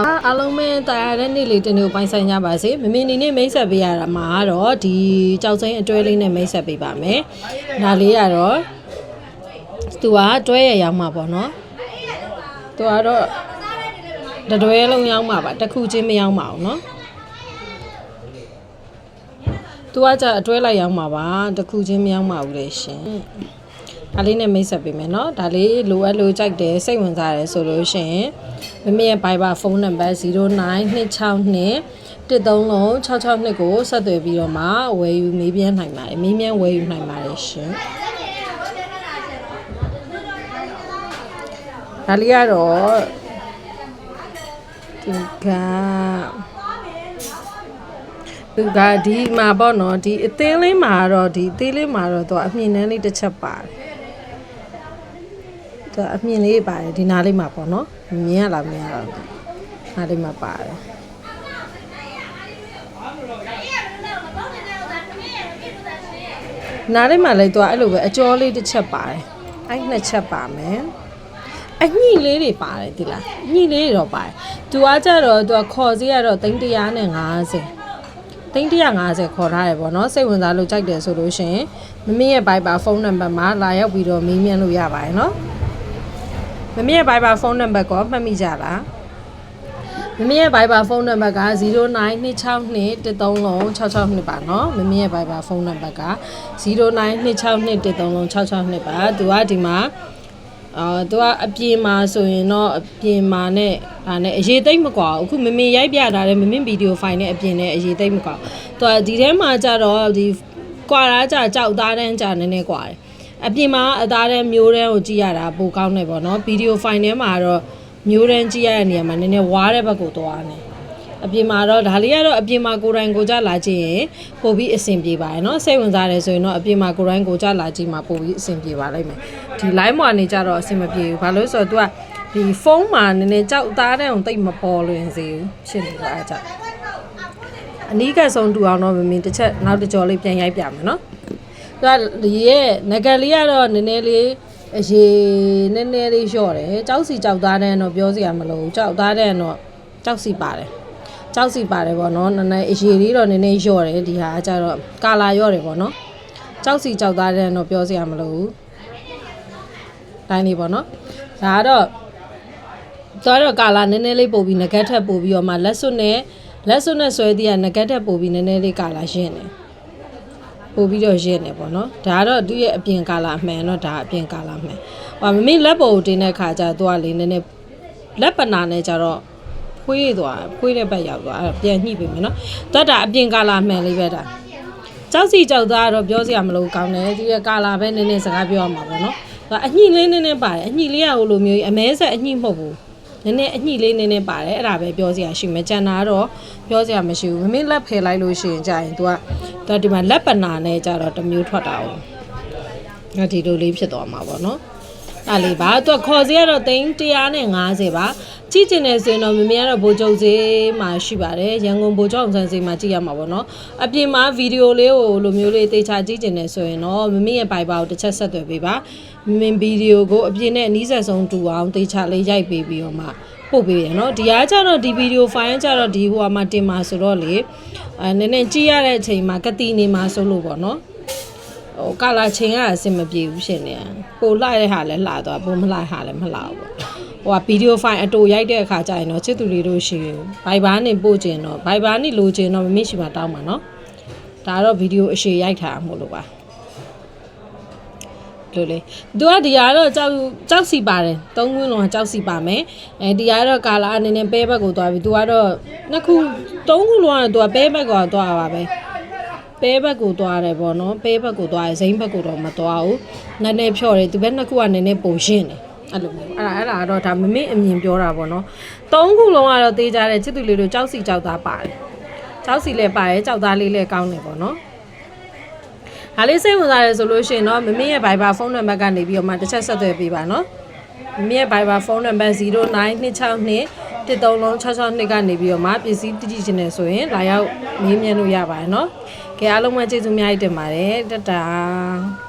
အားလုံးပဲတရားတဲ့နေ့လေးတစ်နေ့ကိုပိုင်ဆိုင်ကြပါစေမမေနေနဲ့မိတ်ဆက်ပေးရတာမှာတော့ဒီကြောက်စိမ်းအတွဲလေးနဲ့မိတ်ဆက်ပေးပါမယ်ဒါလေးကတော့သူကတွဲရရောက်မှာပေါ့နော်သူကတော့တတွဲလုံးရောက်မှာပါတစ်ခုချင်းမရောက်မှာအောင်နော်သူကじゃအတွဲလိုက်ရောက်မှာပါတစ်ခုချင်းမရောက်မှာဘူးလေရှင် ဒါလေးနဲ့မိတ်ဆက်ပေးမယ်နော်ဒါလေးလိုအပ်လို့ကြိုက်တယ်စိတ်ဝင်စားတယ်ဆိုလို့ရှိရင်မမရဲ့ Viber ဖုန်းနံပါတ်092621 136662ကိုဆက်သွယ်ပြီးတော့မှဝယ်ယူမေးမြန်းနိုင်ပါတယ်မေးမြန်းဝယ်ယူနိုင်ပါတယ်ရှင်ဒါလေးကတော့ဒီကသူကဒီမှာပေါ့နော်ဒီအသေးလေးမှာတော့ဒီအသေးလေးမှာတော့သူအမြင်နှန်းလေးတစ်ချက်ပါတယ် သူကအမြင့်လေးပါတယ်ဒီနားလေးမှာပေါ့နော်မြင်ရလားမမြင်ရလားနားလေးမှာပါတယ်နားလေးမှာလည်းသူကအဲ့လိုပဲအကျော်လေးတစ်ချက်ပါတယ်အဲ့နှစ်ချက်ပါမယ်အညှိလေးတွေပါတယ်ဒီလားညှိလေးတွေတော့ပါတယ်သူကကြတော့သူကခေါ်စီကတော့350 350ခေါ်ထားတယ်ပေါ့နော်စိတ်ဝင်စားလို့ကြိုက်တယ်ဆိုလို့ရှိရင်မမင်းရဲ့ Viber ဖုန်းနံပါတ်မှာလာရောက်ပြီးတော့မေးမြန်းလို့ရပါတယ်နော် မမင်းရဲ့ Viber ဖုန်းနံပါတ်ကိုမှတ်မိကြလားမမရဲ့ Viber ဖုန်းနံပါတ်က0926213662ပါเนาะမမရဲ့ Viber ဖုန်းနံပါတ်က0926213662ပါသူကဒီမှာအာသူကအပြင်မှာဆိုရင်တော့အပြင်မှာနဲ့ဒါနဲ့အရေးသိမ့်မကွာဘူးအခုမမရိုက်ပြတာလည်းမမဗီဒီယိုဖိုင်နဲ့အပြင်နဲ့အရေးသိမ့်မကွာသူကဒီထဲမှာကြတော့ဒီကွာတာကြကြောက်သားတန်းကြနည်းနည်းကွာတယ် အပြင်မှာအသားတန်းမျိုးတန်းကိုကြည့်ရတာပိုကောင်းတယ်ပေါ့နော်ဗီဒီယိုဖိုင်ထဲမှာတော့မျိုးတန်းကြည့်ရတဲ့နေရာမှာနည်းနည်းဝါးတဲ့ဘက်ကိုသွားနေအပြင်မှာတော့ဒါလေးကတော့အပြင်မှာကိုယ်တိုင်ကိုကြလာကြည့်ရင်ပို့ပြီးအဆင်ပြေပါတယ်เนาะစိတ်ဝင်စားတယ်ဆိုရင်တော့အပြင်မှာကိုယ်တိုင်ကိုကြလာကြည့်မှာပို့ပြီးအဆင်ပြေပါလိမ့်မယ်ဒီ line မှာနေကြတော့အဆင်မပြေဘူးဘာလို့လဲဆိုတော့ तू ကဒီဖုန်းမှာနည်းနည်းကြောက်သားတဲ့အောင်တိတ်မပေါ်လွင်စေဘူးဖြစ်နေတာအကြောက်အနီးကပ်ဆုံးတူအောင်တော့မင်းတစ်ချက်နောက်တစ်ကြော်လေးပြန်ရိုက်ပြမယ်เนาะ သူကဒီရဲ့ငကလေးကတော့နည်းနည်းလေးအရေးနည်းနည်းလေးလျှော့တယ်ကြောက်စီကြောက်သားတဲ့တော့ပြောစရာမလိုဘူးကြောက်သားတဲ့တော့ကြောက်စီပါတယ်ကြောက်စီပါတယ်ပေါ့နော်နည်းနည်းအရေးလေးတော့နည်းနည်းလျှော့တယ်ဒီဟာကကြတော့ကာလာလျှော့တယ်ပေါ့နော်ကြောက်စီကြောက်သားတဲ့တော့ပြောစရာမလိုဘူးတိုင်းလေးပေါ့နော်ဒါကတော့သွားတော့ကာလာနည်းနည်းလေးပို့ပြီးငကက်ထက်ပို့ပြီးတော့မှလက်စွပ်နဲ့လက်စွပ်နဲ့ဆွဲသည်ကငကက်ထက်ပို့ပြီးနည်းနည်းလေးကာလာရှင်းတယ် ပို့ပြီးတော့ရင့်နေပေါ့နော်ဒါကတော့သူ့ရဲ့အပြင်ကာလာအမှန်တော့ဒါအပြင်ကာလာမှန်ဟိုမမေလက်ပေါ်ကိုတင်တဲ့ခါကျတော့သူကလေနည်းနည်းလက်ပနာနဲ့ကျတော့ဖွေးသွားဖွေးတဲ့ဘက်ရောက်သွားအဲ့ဒါပြန်ညှိပေးမယ်နော်တတ်တာအပြင်ကာလာမှန်လေးပဲဒါကြောက်စီကြောက်သားကတော့ပြောစရာမလိုကောင်းတယ်ဒီရဲ့ကာလာပဲနည်းနည်းစကားပြောရမှာပေါ့နော်ဒါအညှိလေးနည်းနည်းပါတယ်အညှိလေးကဟိုလိုမျိုးကြီးအမဲဆက်အညှိမဟုတ်ဘူး နည်းနည်းအညှိလေးနည်းနည်းပါတယ်အဲ့ဒါပဲပြောစရာရှိမယ်ကျန်တာကတော့ပြောစရာမရှိဘူးမမေလက်ဖယ်လိုက်လို့ရှိရင်ကြာရင် तू ကသူကဒီမှာလက်ပနာနဲ့ကြတော့တစ်မျိုးထွက်တာ哦ငါဒီလိုလေးဖြစ်သွားမှာပေါ့နော် အဲ့လေးပါသူကခေါ်စီကတော့သိန်း150ပါကြည့်ကျင်နေဆိုရင်တော့မမေကတော့ဘိုးချုပ်ဈေးမှာရှိပါတယ်ရန်ကုန်ဘိုးချုပ်အောင်ဆန်းဈေးမှာကြည့်ရမှာပေါ့နော်အပြင်မှာဗီဒီယိုလေးကိုလိုမျိုးလေးတေချာကြည့်ကျင်နေဆိုရင်တော့မမေရဲ့ပိုင်ပါကိုတစ်ချက်ဆက်သွယ်ပေးပါမင်းဗီဒီယိုကိုအပြင်နဲ့အနည်းဆက်ဆုံးတူအောင်တေချာလေးရိုက်ပေးပြီးတော့မှပို့ပေးတယ်နော်ဒီအားကျတော့ဒီဗီဒီယိုဖိုင်ကကျတော့ဒီဟိုမှာတင်มาဆိုတော့လေအဲနည်းနည်းကြည့်ရတဲ့အချိန်မှာကတိနေမှာဆိုလို့ပေါ့နော် ဟိုကာလာချိန်ကအဆင်မပြေဘူးဖြစ်နေတယ်ပိုလှတဲ့ဟာလည်းလှသွားပိုမလှဟာလည်းမလှဘူးပေါ့ဟိုကဗီဒီယိုဖိုင်အတူရိုက်တဲ့အခါကျရင်တော့ချစ်သူလေးတို့ရှိရင်ဘိုင်ဘာနေပို့ကျင်တော့ဘိုင်ဘာနေလိုချင်တော့မမေ့ရှိမှာတောင်းပါနော်ဒါတော့ဗီဒီယိုအရှည်ရိုက်ထားမို့လို့ပါလို့လေသူကဒီကတော့ကြောက်ကြောက်စီပါတယ်သုံးခွင်းလုံးကကြောက်စီပါမယ်အဲဒီကတော့ကာလာအနေနဲ့ပဲဘက်ကိုသွားပြီသူကတော့နှစ်ခုသုံးခုလုံးကတော့သူကပဲဘက်ကိုသွားပါပဲ ပဲဘက်ကိုသွားတယ်ပေါ့နော်ပဲဘက်ကိုသွားတယ်ဇိမ်းဘက်ကိုတော့မသွားဘူးနည်းနည်းဖြော့တယ်သူဘက်နှစ်ခုကနည်းနည်းပုံရှင်းတယ်အဲ့လိုမျိုးအဲ့ဒါအဲ့ဒါကတော့ဒါမမေ့အမြင်ပြောတာပေါ့နော်သုံးခုလုံးကတော့တေးကြတဲ့ချစ်သူလေးတို့ကြောက်စီကြောက်သားပါတယ်ကြောက်စီလည်းပါတယ်ကြောက်သားလေးလည်းကောင်းတယ်ပေါ့နော်ဒါလေးစိတ်ဝင်စားတယ်ဆိုလို့ရှိရင်တော့မမေရဲ့ Viber ဖုန်းနံပါတ်ကနေပြီးတော့မှတစ်ချက်ဆက်သွယ်ပေးပါနော်မမေရဲ့ Viber ဖုန်းနံပါတ် 092621 1366ကနေပြီးတော့မှပစ္စည်းတကြည့်ချင်တယ်ဆိုရင်လာရောက်မေးမြန်းလို့ရပါတယ်နော်။ကြအားလုံးပဲကျေးဇူးများတင်ပါတယ်တတား